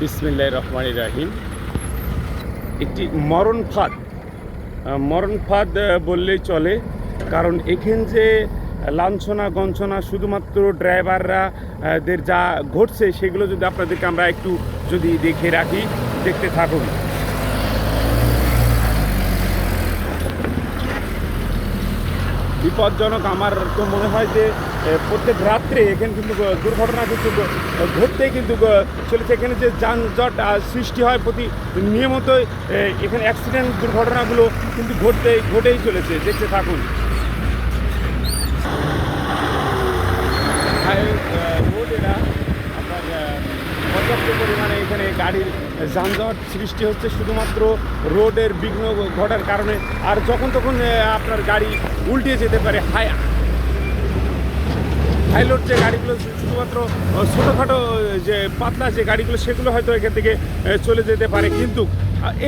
বিসমিল্লাহ রহমান রাহিম। একটি মরণ ফাঁদ মরণ ফাঁদ বললেই চলে। কারণ এখান যে লাঞ্ছনা গঞ্ছনা শুধুমাত্র ড্রাইভাররা দের যা ঘটছে, সেগুলো যদি আপনাদেরকে আমরা একটু যদি দেখে রাখি, দেখতে থাকুন। বিপজ্জনক। আমার তো মনে হয় যে প্রত্যেক রাত্রে এখানে কিন্তু দুর্ঘটনা কিন্তু ঘটতেই কিন্তু চলেছে। এখানে যে যানজট সৃষ্টি হয় প্রতি নিয়মিত এখানে অ্যাক্সিডেন্ট দুর্ঘটনাগুলো কিন্তু ঘটতে, ঘটেই চলেছে। দেখতে থাকুন। গাড়ির যানজট সৃষ্টি হচ্ছে শুধুমাত্র রোডের বিঘ্ন ঘটার কারণে। আর যখন তখন আপনার গাড়ি উল্টে যেতে পারে হাই হাইলোড যে গাড়িগুলো শুধুমাত্র ছোটোখাটো যে পাতলা যে গাড়িগুলো, সেগুলো হয়তো এখান থেকে চলে যেতে পারে। কিন্তু,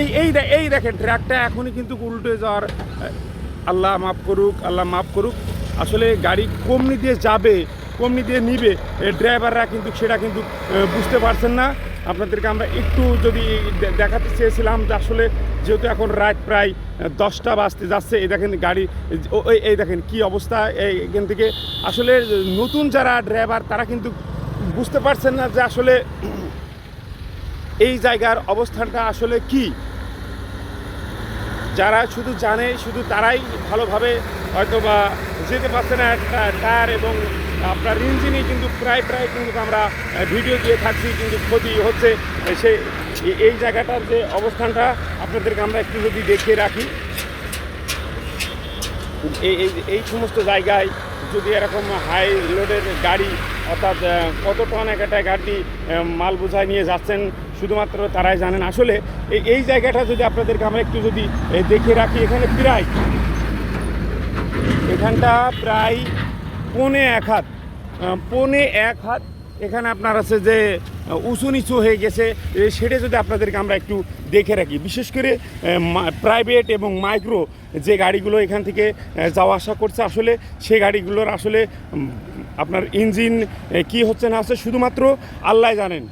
এই এই এই দেখেন ট্র্যাকটা এখনই কিন্তু উল্টে যাওয়ার আল্লাহ মাফ করুক, আল্লাহ মাফ করুক। আসলে গাড়ি কমনি দিয়ে যাবে, কমনি দিয়ে নিবে ড্রাইভাররা কিন্তু সেটা কিন্তু বুঝতে পারছেন না। আপনাদেরকে আমরা একটু যদি দেখাতে চেয়েছিলাম যে আসলে যেহেতু এখন রাত প্রায় দশটা বাজতে যাচ্ছে, এই দেখেন গাড়ি এই দেখেন কি অবস্থা এখান থেকে। আসলে নতুন যারা ড্রাইভার তারা কিন্তু বুঝতে পারছেন না যে আসলে এই জায়গার অবস্থানটা আসলে কি। যারা শুধু জানে, শুধু তারাই ভালোভাবে হয়তো বা যেতে পারছে না টায়ার এবং আপনার ইঞ্জিনে কিন্তু প্রায় প্রায় কিন্তু আমরা ভিডিও দিয়ে থাকছি কিন্তু ক্ষতি হচ্ছে। সে এই জায়গাটার যে অবস্থানটা, আপনাদেরকে আমরা একটু যদি দেখিয়ে রাখি। এই এই এই সমস্ত জায়গায় যদি এরকম হাই লোডের গাড়ি, অর্থাৎ কত টন এক একটা গাড়ি মাল বোঝায় নিয়ে যাচ্ছেন, শুধুমাত্র তারাই জানেন। আসলে এই এই জায়গাটা যদি আপনাদেরকে আমরা একটু যদি দেখে রাখি, এখানে প্রায়, এখানটা প্রায় পৌনে এক হাত পনে এক হাত। এখানে আপনার আছে যে উঁচু নিচু হয়ে গেছে। সেটা যদি আপনাদেরকে আমরা একটু দেখে রাখি। বিশেষ করে প্রাইভেট এবং মাইক্রো যে গাড়িগুলো এখান থেকে যাওয়া আসা করছে, আসলে সে গাড়িগুলোর আসলে আপনার ইঞ্জিন কি হচ্ছে না হচ্ছে, শুধুমাত্র আল্লাহ জানেন।